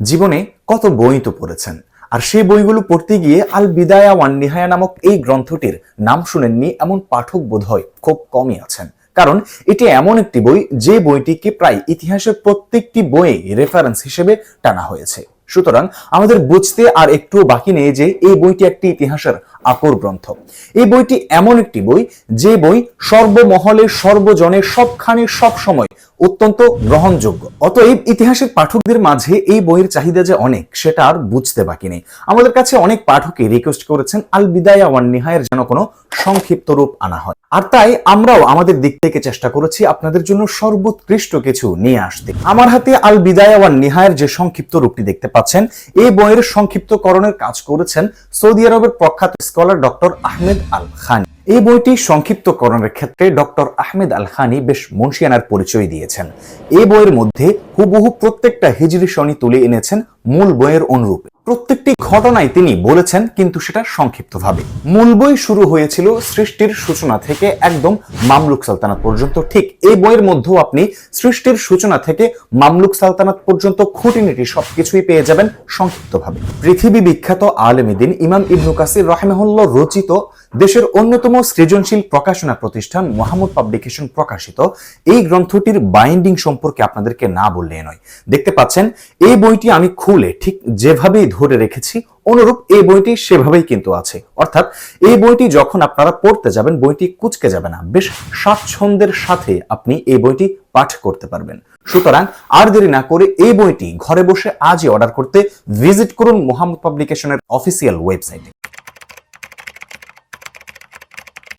জীবনে কত বই তো পড়েছেন। আর সেই বইগুলো পড়তে গিয়ে আল বিদায়া ওয়ান নিহায়া নামক এই গ্রন্থটির নাম শুনেননি এমন পাঠক বোধহয় খুব কমই আছেন। কারণ এটি এমন একটি বই যে বইটিকে প্রায় ইতিহাসের প্রত্যেকটি বইয়ে রেফারেন্স হিসেবে টানা হয়েছে। সুতরাং আমাদের বুঝতে আর একটু বাকি নেই যে এই বইটি একটি ইতিহাসের আকর গ্রন্থ। এই বইটি এমন একটি বই যে বই সর্বমহলে সর্বজনে সবখানে সব সময় অত্যন্ত গ্রহণযোগ্য। অতএব ইতিহাসের পাঠকদের মাঝে এই বইয়ের চাহিদা যে অনেক, সেটা আর বুঝতে বাকি নেই। আমাদের কাছে অনেক পাঠকই রিকোয়েস্ট করেছেন আল বিদায়া ওয়ান নিহায়ের যেন কোনো সংক্ষিপ্ত রূপ আনা হয়। আর তাই আমরাও আমাদের দিক থেকে চেষ্টা করেছি আপনাদের জন্য সর্বোৎকৃষ্ট কিছু নিয়ে আসতে। আমার হাতে আল বিদায়া ওয়ান নিহায়ের যে সংক্ষিপ্ত রূপটি দেখতে পাচ্ছেন এই বইয়ের সংক্ষিপ্তকরণের কাজ করেছেন সৌদি আরবের প্রখ্যাত scholar doctor Ahmed Al Khan. এই বইটি সংক্ষিপ্তকরণের ক্ষেত্রে ডক্টর আহমেদ আল খানি বেশ মুন্সিয়ানার পরিচয় দিয়েছেন। এই বইয়ের মধ্যে হুবহু প্রত্যেকটা হিজরি শনি তুলে এনেছেন মূল বইয়ের অনুরূপে। প্রত্যেকটি ঘটনায় তিনি বলেছেন, কিন্তু সেটা সংক্ষিপ্তভাবে। মূল বই শুরু হয়েছিল সৃষ্টির সূচনা থেকে একদম মামলুক সালতানাত পর্যন্ত। ঠিক এই বইয়ের মধ্যেও আপনি সৃষ্টির সূচনা থেকে মামলুক সালতানাত পর্যন্ত খুঁটিনিটি সবকিছুই পেয়ে যাবেন সংক্ষিপ্তভাবে। পৃথিবী বিখ্যাত আলেমিদিন ইমাম ইবনু কাসির রহমেহুল্লাহ রচিত দেশের অন্যতম সৃজনশীল প্রকাশনা প্রতিষ্ঠান মোহাম্মদ পাবলিকেশন প্রকাশিত এই গ্রন্থটির বাইন্ডিং সম্পর্কে আপনাদেরকে না বললে নয়। দেখতে পাচ্ছেন, এই বইটি আমি খুলে ঠিক যেভাবেই ধরে রেখেছি, অনুরূপ এই বইটি সেভাবেই কিন্তু আছে। অর্থাৎ এই বইটি যখন আপনারা পড়তে যাবেন, বইটি কুচকে যাবে না। বেশ স্বাচ্ছন্দ্যের সাথে আপনি এই বইটি পাঠ করতে পারবেন। সুতরাং আর দেরি না করে এই বইটি ঘরে বসে আজই অর্ডার করতে ভিজিট করুন মোহাম্মদ পাবলিকেশনের অফিসিয়াল ওয়েবসাইটে।